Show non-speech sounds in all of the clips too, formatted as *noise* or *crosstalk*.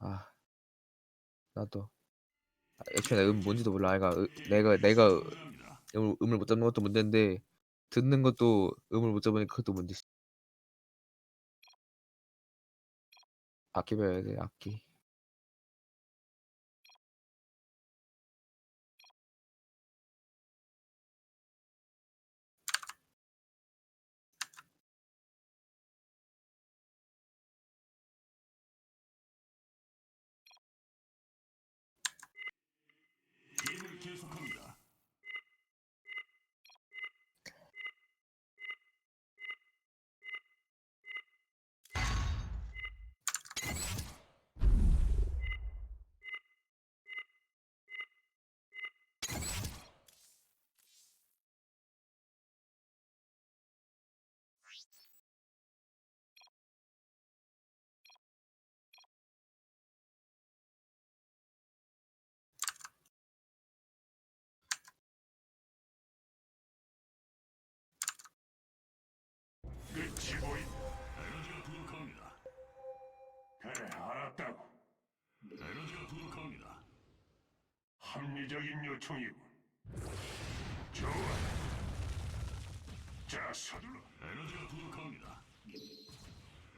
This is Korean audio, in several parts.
아 나도. 아, 애초에 내가 음 뭔지도 몰라. 아이가 으, 내가 내가 음을, 음을 못 잡는 것도 문제인데 듣는 것도 음을 못 잡으니까 그것도 문제지. 악기 배워야 돼 악기 끝이 보인다. 에너지가 부족합니다. 그래, 알았다고. 에너지가 부족합니다. 합리적인 요청이고. 좋아. 자, 서둘러. 에너지가 부족합니다.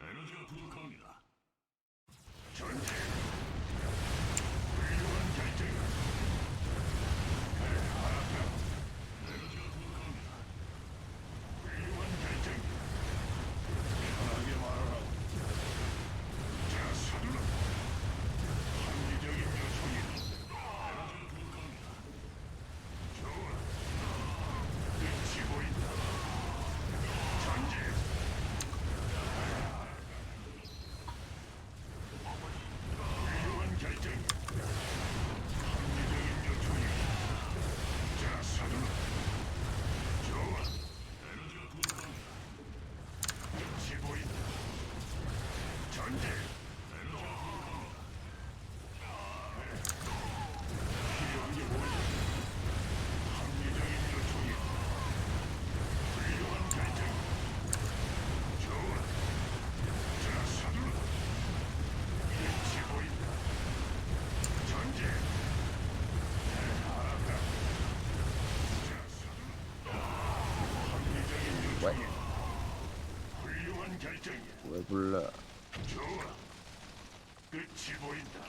에너지가 부족합니다. 전쟁. 훌륭한 결정이다. 그래, 알았다고. 에너지가 부족합니다. 훌륭한 결정이다. 편하게 말하라고. 자, 서둘러. 합리적인 요청이다. 에너지가 부족합니다. 좋아. 끝이 보인다. 전진. 훌륭한 결정이다. 합리적인 요청이다. 자, 서둘러. 좋아. 에너지가 부족합니다. 끝이 보인다. 전진. 에너지가 부족합니다. 필요한 게 뭐지? 합리적인 요청이다. 훌륭한 결정. 좋아. 자, 서둘러. 끝이 보인다. 전진. 알았다. 자, 서둘러. 합리적인 왜? 요청이다. 훌륭한 결정이야. 왜 불러 좋아. 끝이 보인다.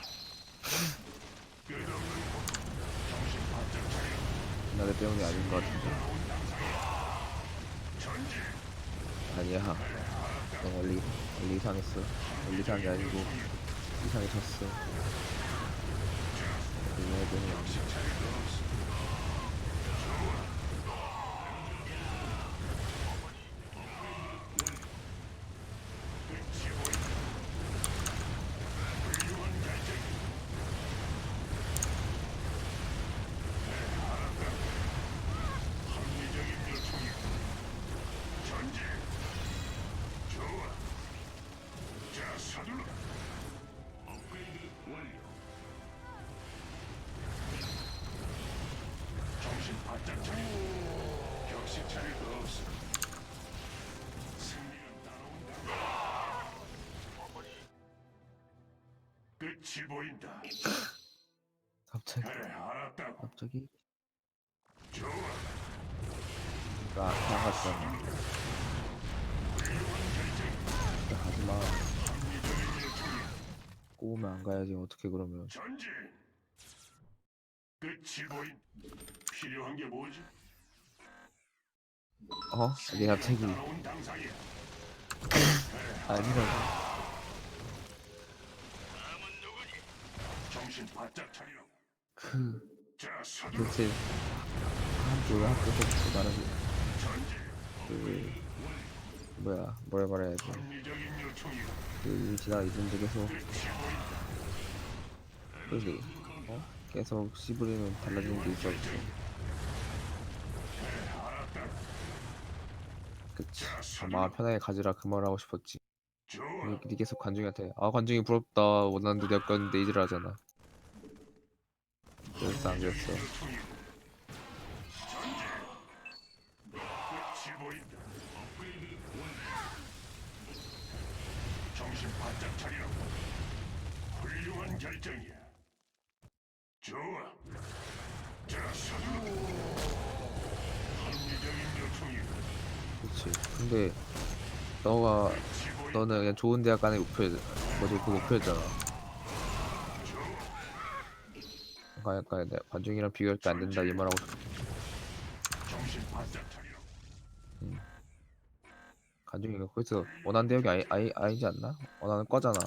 끝없는 고통. 정신 바짝 차려. 나내 때문이 아닌 것 같은데. 전진. 아니야 그냥 원래 원래 이상했어 원래 이상한 게 아니고 이상해졌어 이번에 때문이 아니야 없어. 끝이 보인다. 갑자기 그래, 알았다고. 갑자기 좋아. 나 나갔잖아. 진짜 가지마. 꼬우면 안 가야지 어떻게 그러면 전진. 끝이 보인. 필요한 게 뭐지? 어? 이게 갑자기 따라온 당상이야. 아니라고 정신 바짝 차리라고. 그 자, 서둘러. 도대체 한줄 학교에서 말하는 전진. 그 뭐야 뭐라 말해야지 합리적인 요청이야. 그 지나 이분 중에서 끝이 보인다. 그지 어? 계속 씨부리면 달라지는 게 있어 없어. 그치 자, 아. 마음 편하게 가지라 그 말을 하고 싶었지 좋아. 니, 니 계속 관중이한테 아 관중이 부럽다 원하는데 내가 꼈는데 이질 하잖아 그래서 안 요청이야. 그렇지. 근데 너가 너는 그냥 좋은 대학 가는 게 목표 뭐지 그 목표였잖아. 약간 내 관중이랑 비교할 때 안 된다 이 말하고 차려. 관중이가 거기서 원하는 대학이 아니, 아니 아니지 않나? 원하는 과잖아.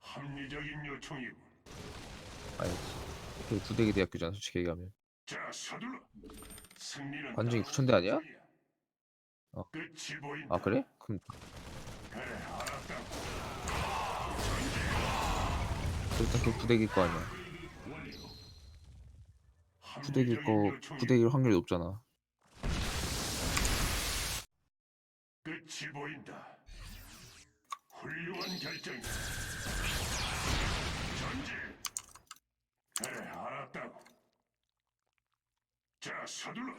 합리적인 요청이고. 아니지. 그 부대기 대학교잖아 솔직히 얘기하면. 자, 서둘러. 승리는 관중이 따라올 부천대 아니야? 뿐이야. 어. 아 그래? 그럼 그래, 알았다. 일단 그 부대기 거 아니야. 부대기 거. 부대기 확률이 높잖아. 끝이 보인다. 훌륭한 결정이다. 전진. 그래, 알았다고. 자, 서둘러.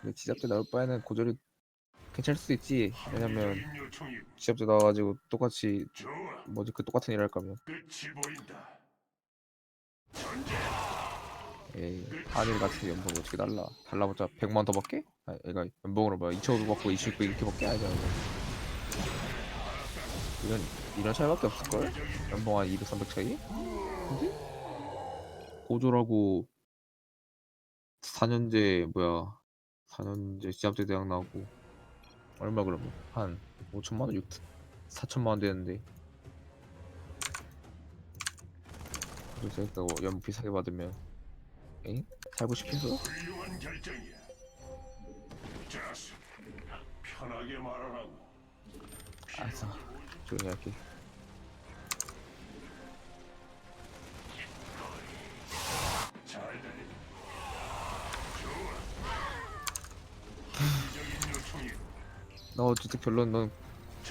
근데 지잡대 나올 바에는 고졸이 괜찮을 수도 있지. 왜냐면 요청이고. 지잡대 나와가지고 똑같이 좋아. 뭐지 그 똑같은 일할 거면. 끝이 보인다. 에이 같은 연봉 어떻게 달라? 달라봤자 100만 더 받게? 아 얘가 연봉으로 뭐야 2천원 받고 29 이렇게 받게 아니잖아. 이런 이런 차이밖에 없을걸? 연봉 한 200, 300 차이? 근데 고졸하고 4년제 뭐야 4년제 지합제 대학 나오고 얼마 그러면 한 5천만 원, 6 4천만 원 되는데 그래서 했다고 연봉 비싸게 받으면 엥? 살고 싶어서? 훌륭한 결정이야. 자, 서- 편하게 말하라고. 알았어 조용히 할게 잘 들리. 좋아. 합리적인 요청이고. 너 어쨌든 결론 넌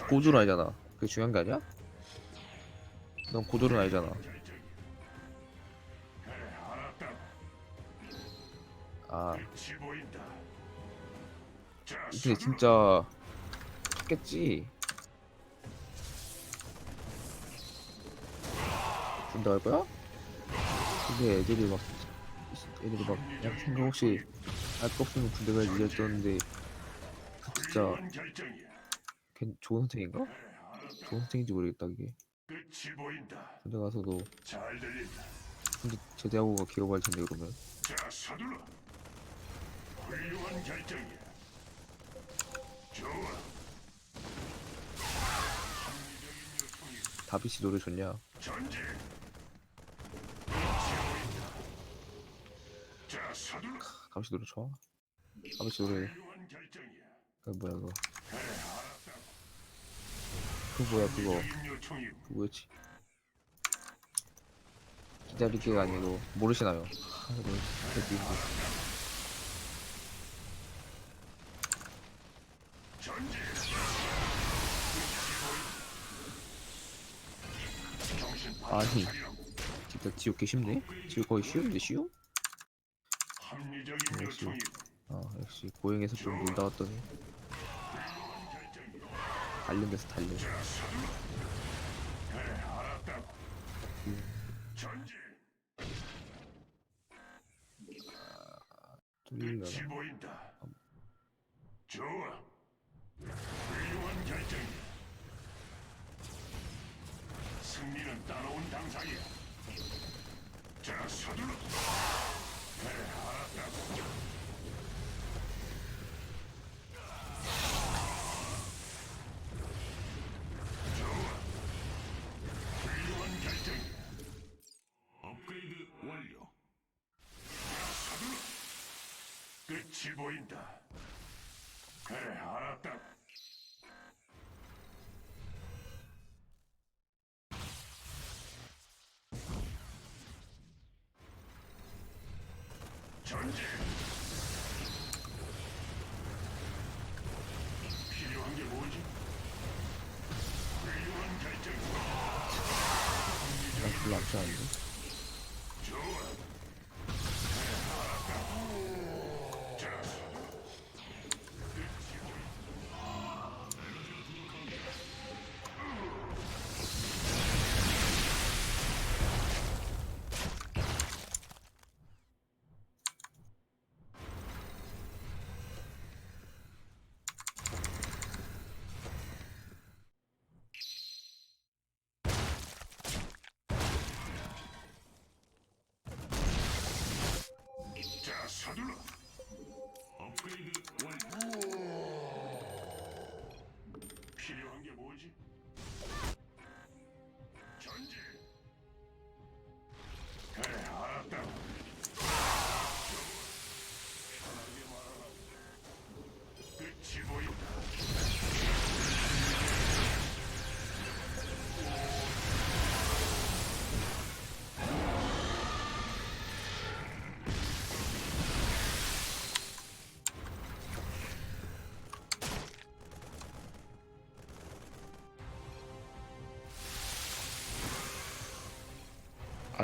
고졸 아니잖아 그게 중요한 게 아니야? 넌 고졸은 아니잖아 근데. 진짜 죽겠지 준다 할 거야? 근데 애들이 막 애들이 막 야, 생각 없이 할거 없으면 군대 가야지 이랬었는데 그 진짜. 괜 좋은 선택인가? 좋은 선택인지 모르겠다 보인다. 군대 가서도. 군대 제대하고가 기어갈 텐데 그러면 자, 서둘러. 훌륭한 결정이야. 좋아. 합리적인 요청이 다비씨 노래 좋냐? 다비씨 노래 좋아? 다비씨 노래. 그 뭐야 그거. 그 뭐야 그거. 그 뭐였지? 기다리기가 아니고 모르시나요? 아, 이거 아니. 진짜 지옥 개 쉽네? 지옥 거의 쉬운데 쉬워? 합리적인 역시. 아 역시 고행에서 좀 놀다 왔더니 달린 데서 달려 알았다고. 전진. 뚫리려나 보인다. 좋아. 훌륭한 결정이야. 승리는 따라온 당상이야. 자, 서둘러. 그래, 알았다고. 좋아. 훌륭한 결정이야. 업그레이드 완료. 서둘러. 끝이 보인다. 그래, 알았다. 전진. 필요한 게 뭐지? 훌륭한 결정. 난 별로 안 좋아하는데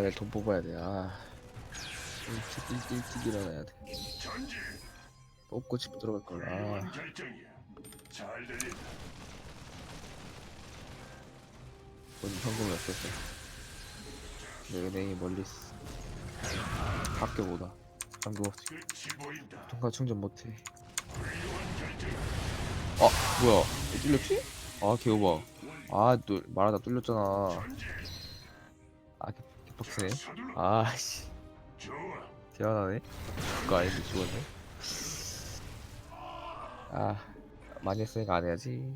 내가 돈 뽑아야 돼. 아. 일찍, 일찍, 일찍 일어나야 돼. 뽑고 집 들어갈 걸. 아. 돈 현금이 없었어. 내 은행이 멀리 있어. 밖에 못 와. 현금 없지. 통화 충전 못해. 아, 뭐야? 왜 뚫렸지? 아, 개오바. 아, 또 말하다 뚫렸잖아. 전진. 아, 개- 개빡치네. 서둘러. 아, 씨. 좋아. 대단하네. 그거 아닌데 죽었네. 아, 많이 했으니까 안 해야지.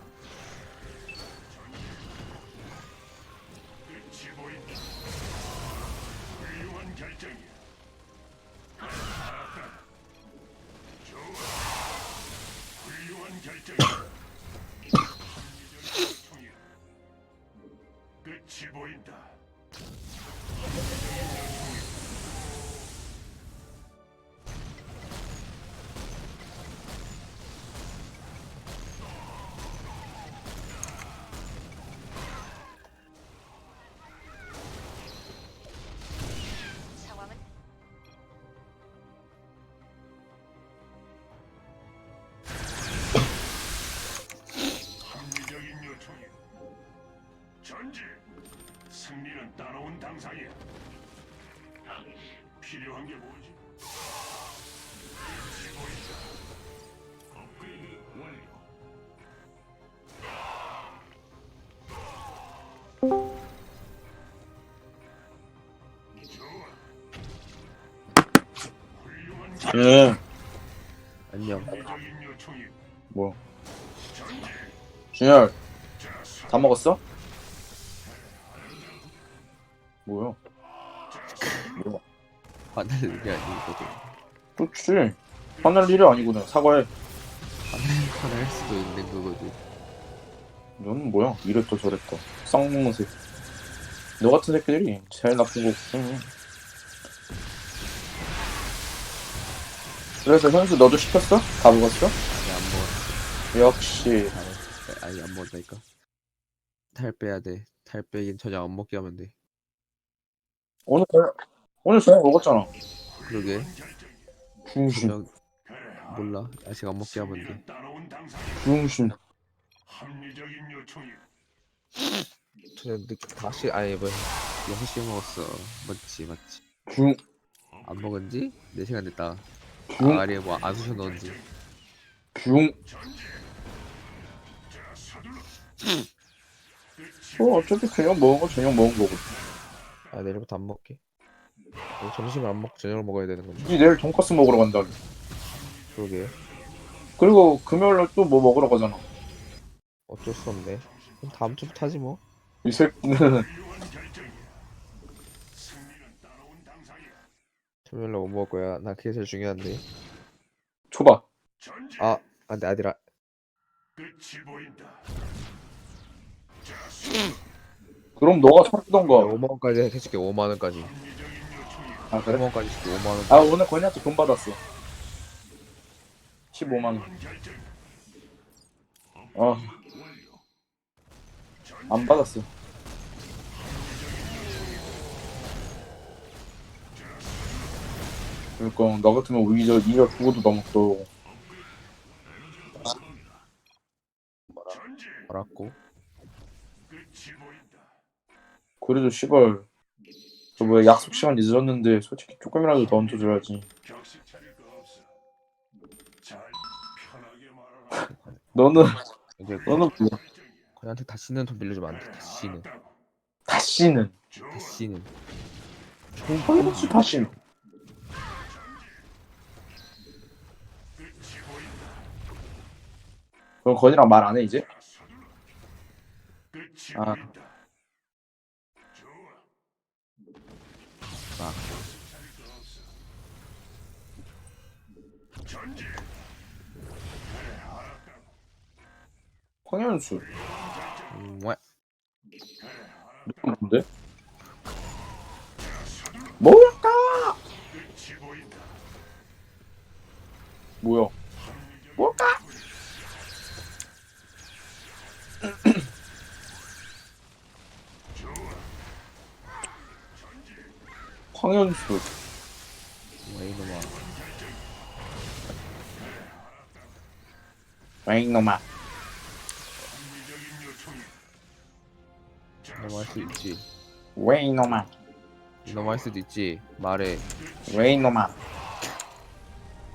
전진. 승리는 따라온 당상이야. 필요한 게 뭐지? 보인다. 업그레이드 완료. 예, 안녕. 뭐. 전진. 준열, 다 먹었어? 화낼 일이 아니거든. 그렇지. 화낼 일이 아니구나. 사과해. 화낼, 화낼 수도 있는 거거든. 너는 뭐야? 이랬다 저랬다. 새끼. 너 같은 새끼들이 제일 나쁜. 응. 그래서 현수 너도 시켰어? 다 먹었어? 아니, 안 먹었어. 역시. 아니, 아니, 안 먹었다니까. 탈 빼야 돼. 탈 빼긴 저녁 안 먹게 하면 돼. 오늘 오늘 저녁 먹었잖아. 그러게. 중심, 저녁 몰라. 아직 안 먹게 당상이야. 중심. 합리적인 요청이. 저녁 늦게 다시 아니 뭐 6시에 먹었어. 맞지 맞지. 중, 안 먹은 지 4시간 됐다. 중, 아리에 뭐 안 쑤셔 넣은 지. 중. 전진. 자, 서둘러. 끝이 뭐 어차피 그냥 먹은 거 저녁 먹은 거고. 아 내일부터 안 먹게. 어, 점심을 안 먹고 저녁을 먹어야 되는 건데. 니 내일 돈까스 먹으러 간다. 그러게. 그리고 금요일날 또 뭐 먹으러 가잖아. 어쩔 수 없네. 그럼 다음 주부터 하지 뭐. 이 새끼는. 토요일날 뭐 먹을 거야? 나 그게 제일 중요한데. 초밥. 아, 안 돼, 아니라. 끝이 보인다. 자, 서둘러. 그럼 너가 사주던가. 5만 원까지 해줄게. 5만 원까지. 아 5만 그래? 원까지 줄게. 5만 원. 아 오늘 권이한테 돈 받았어. 15만 원. 훌륭한 결정. 어, 안 받았어. 그러니까 나 같으면 오히려 니가 죽어도 나 먹도. 전진. 알았고. 그래도 씨발 저 뭐야 약속 시간 늦었는데 솔직히 조금이라도 더 얹어줘야지. *laughs* 너는 이제 너는 뭐? 그냥한테 다시는 돈 빌려주면 안 돼. 다시는. 다시는 다시는 황현수 다시는 그럼 건이랑 말 안 해 이제? 아. 막 전진. 황현수 왜? 누군데? 뭘까? 뭐야? 황현수. 왜 이놈아. 웨이노마 합리적인 요청이 이놈 할 수도 있지. 웨이노마 이놈 할 수도 있지. 말해. 웨이노마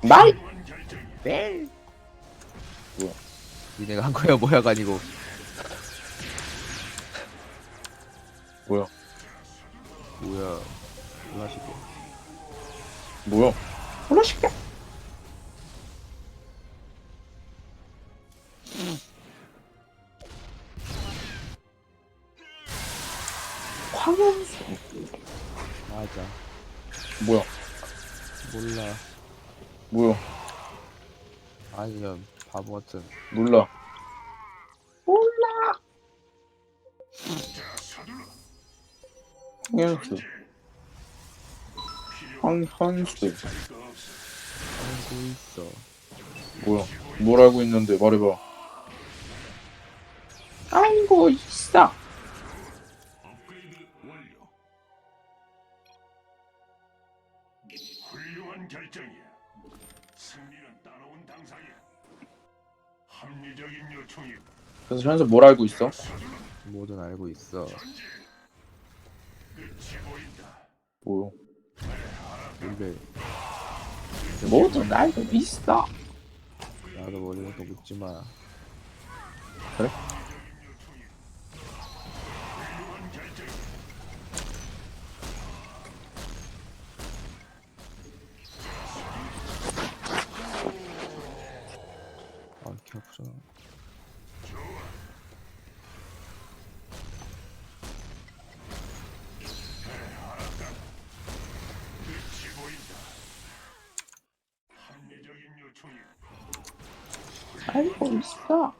말? 원 결정이 네 니네가 한 거야 뭐야가 아니고. 뭐야? 뭐야 몰라시고. 뭐야? 플라시게. 황현수. 맞아. 뭐야? 몰라. 뭐야? 아니면 바보 같은. 몰라. 몰라. 황현수 황, 황스. 알고 있어. 뭐야? 뭘 알고 있는데 말해봐. 알고 있어. 한 그래서 현수 뭘 알고 있어? 뭐든 알고 있어. 뭐요? 200 모두 날도 비싸 나도 모르니까 묻지마 그래? 알고 있어.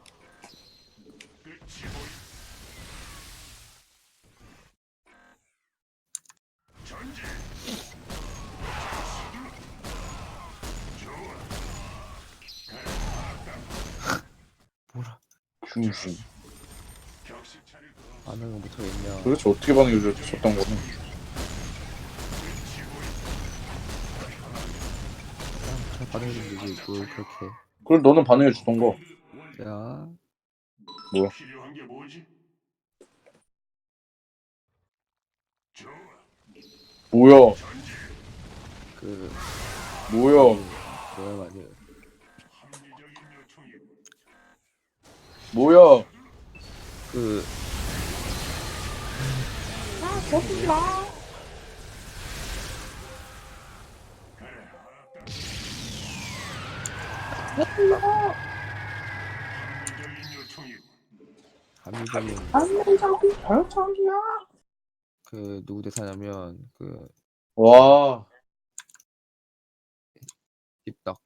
뭐라? 중심. 반응을 못하겠냐? 도대체 어떻게 반응해 줬던 거는 그냥 잘 반응해주면 되지 뭘 그렇게 그럼 너는 반응해 주던 거 야 뭐야? 필요한 게 뭐지? 좋아. 뭐야? 그 뭐야? 뭐야 요청이 뭐야? 그 합리적 인 요청이 합리적인 안내자고 별창이야. 그 누구 대사냐면 그 와, 입덕